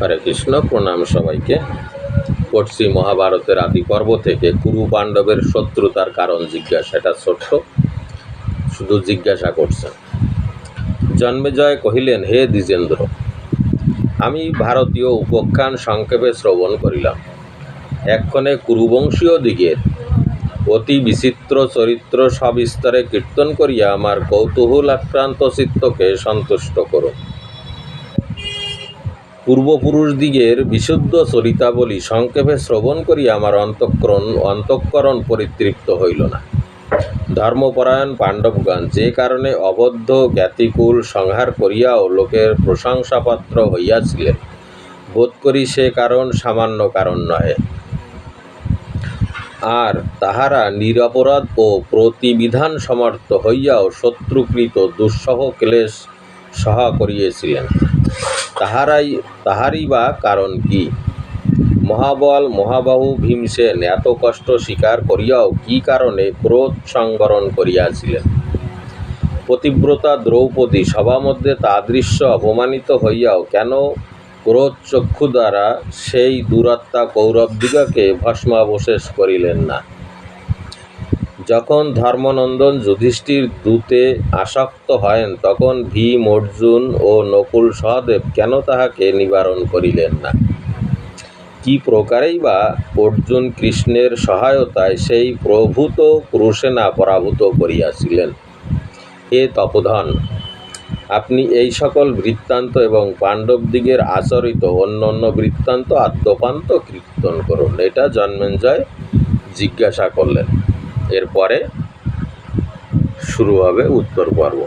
হরে কৃষ্ণ, প্রণাম সবাইকে। পড়ছি মহাভারতের আদি পর্ব থেকে। কুরু পাণ্ডবের শত্রুতার কারণ জিজ্ঞাসা এটা ছোট্ট, শুধু জিজ্ঞাসা করছেন জন্মেজয় কহিলেন, হে দ্বিজেন্দ্র, আমি ভারতীয় উপাখ্যান সংক্ষেপে শ্রবণ করিলাম। এক্ষণে কুরুবংশীয় দিগের অতি বিচিত্র চরিত্র সবিস্তরে কীর্তন করিয়া আমার কৌতূহল আক্রান্ত চিত্তকে সন্তুষ্ট করুন। পূর্বপুরুষদিগের বিশুদ্ধ চরিতাবলী সংক্ষেপে শ্রবণ করিয়া আমার অন্তঃকরণ অন্তঃকরণ পরিতৃপ্ত হইল না। ধর্মপরায়ণ পাণ্ডবগণ যে কারণে অবদ্ধ, জ্ঞাতিকুল সংহার করিয়াও লোকের প্রশংসাপাত্র হইয়াছিলেন, বোধ করি সে কারণ সামান্য কারণ নহে। আর তাহারা নিরপরাধ ও প্রতিবিধান সমর্থ হইয়াও শত্রুকৃত দুঃসহ ক্লেশ সহা করিয়েছিলেন। তাহারাই তাহারই বা কারণ কি? মহাবল মহাবাহু ভীমসেন এত কষ্ট স্বীকার করিয়াও কি কারণে ক্রোধ সংবরণ করিয়াছিলেন? পতিব্রতা দ্রৌপদী সভামধ্যে তাদৃশ্য অপমানিত হইয়াও কেন ক্রোধ চক্ষু দ্বারা সেই দুরাত্মা কৌরবদিগকে ভস্মাবশেষ করিলেন না? যখন ধর্মনন্দন যুধিষ্ঠির দূতে আসক্ত হয়েন তখন ভীম, অর্জুন ও নকুল সহদেব কেন তাহাকে নিবারণ করিলেন না? কি প্রকারেই বা অর্জুন কৃষ্ণের সহায়তায় সেই প্রভূত কুরুসেনা পরাভূত করিয়াছিলেন? হে তপধন, আপনি এই সকল বৃত্তান্ত এবং পাণ্ডবদিগের আচরিত অন্য অন্য বৃত্তান্ত আদ্যপান্ত কীর্তন করুন। এটা জন্মেঞ্জয় জিজ্ঞাসা করলেন। এরপরে শুরু হবে উত্তর পর্ব।